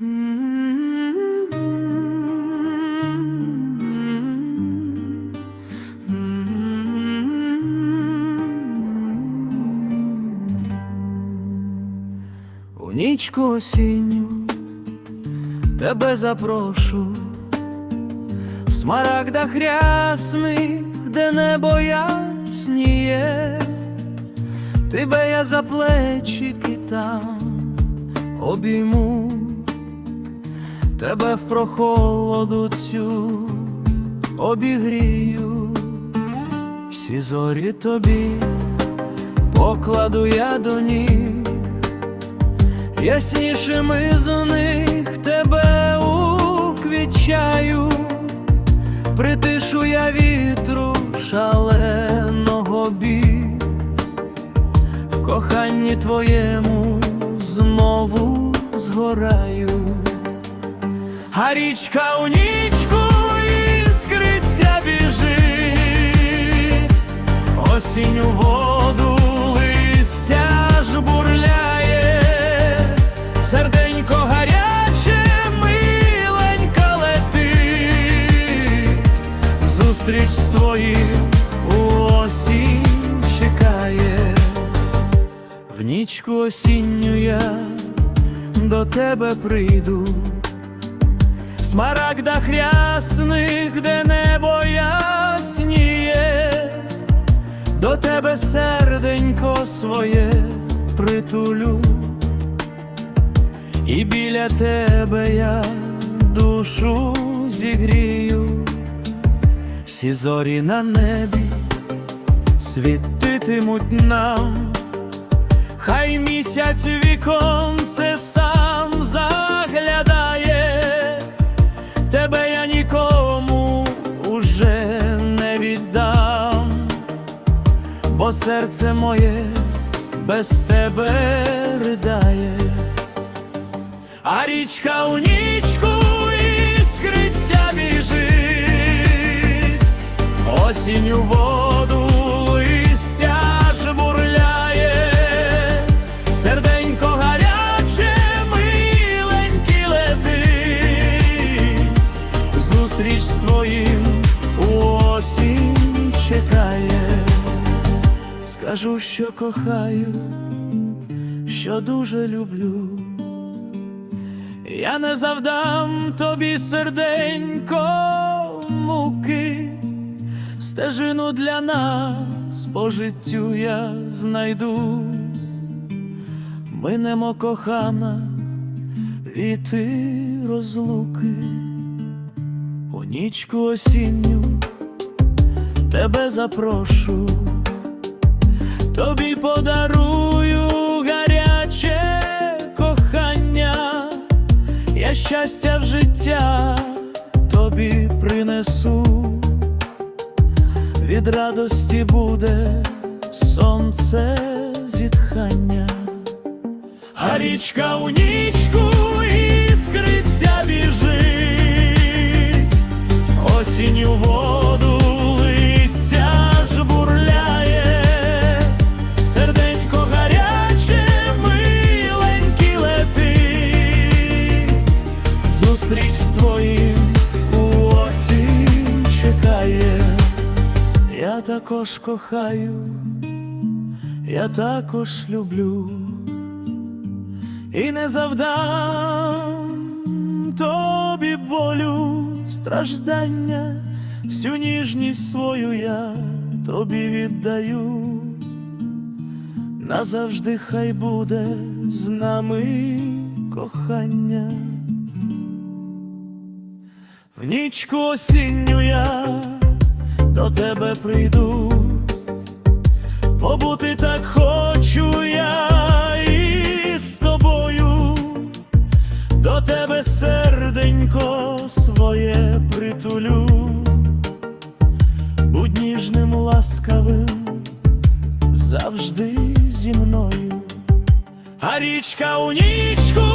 У нічку осінню тебе запрошу. В смарагдах рясних, де небо ясніє, тебе я за плечики там обійму, тебе в прохолоду цю обігрію, всі зорі тобі покладу я до ніг. Яснішими з них тебе уквічаю, притишу я вітру шаленого бій, в коханні твоєму знову згораю, а річка у нічку іскриться біжить, осінь у воду листя бурляє, серденько гаряче, миленька летить, зустріч з твоїм у осінь чекає, в нічку осінню я до тебе прийду. Смарагдах рясних, де небо ясніє, до тебе серденько своє притулю, і біля тебе я душу зігрію, всі зорі на небі світитимуть нам, хай місяць віконце сам заглядає, серце моє без тебе ридає, а річка у нічку іскриться біжить, осінь у Скажу, що кохаю, що дуже люблю. Я не завдам тобі серденько муки, стежину для нас по життю я знайду. Минемо кохана, віти розлуки, у нічку осінню тебе запрошу тобі подарую гаряче кохання, я щастя в життя тобі принесу, від радості буде сонце зітхання, а річка у нічку я також кохаю, я також люблю і не завдам тобі болю, страждання, всю ніжність свою я тобі віддаю. Назавжди хай буде з нами кохання. В нічку осінню я тебе прийду, побути так хочу я і з тобою, до тебе серденько своє притулю, будь ніжним ласкавим завжди зі мною, а річка у нічку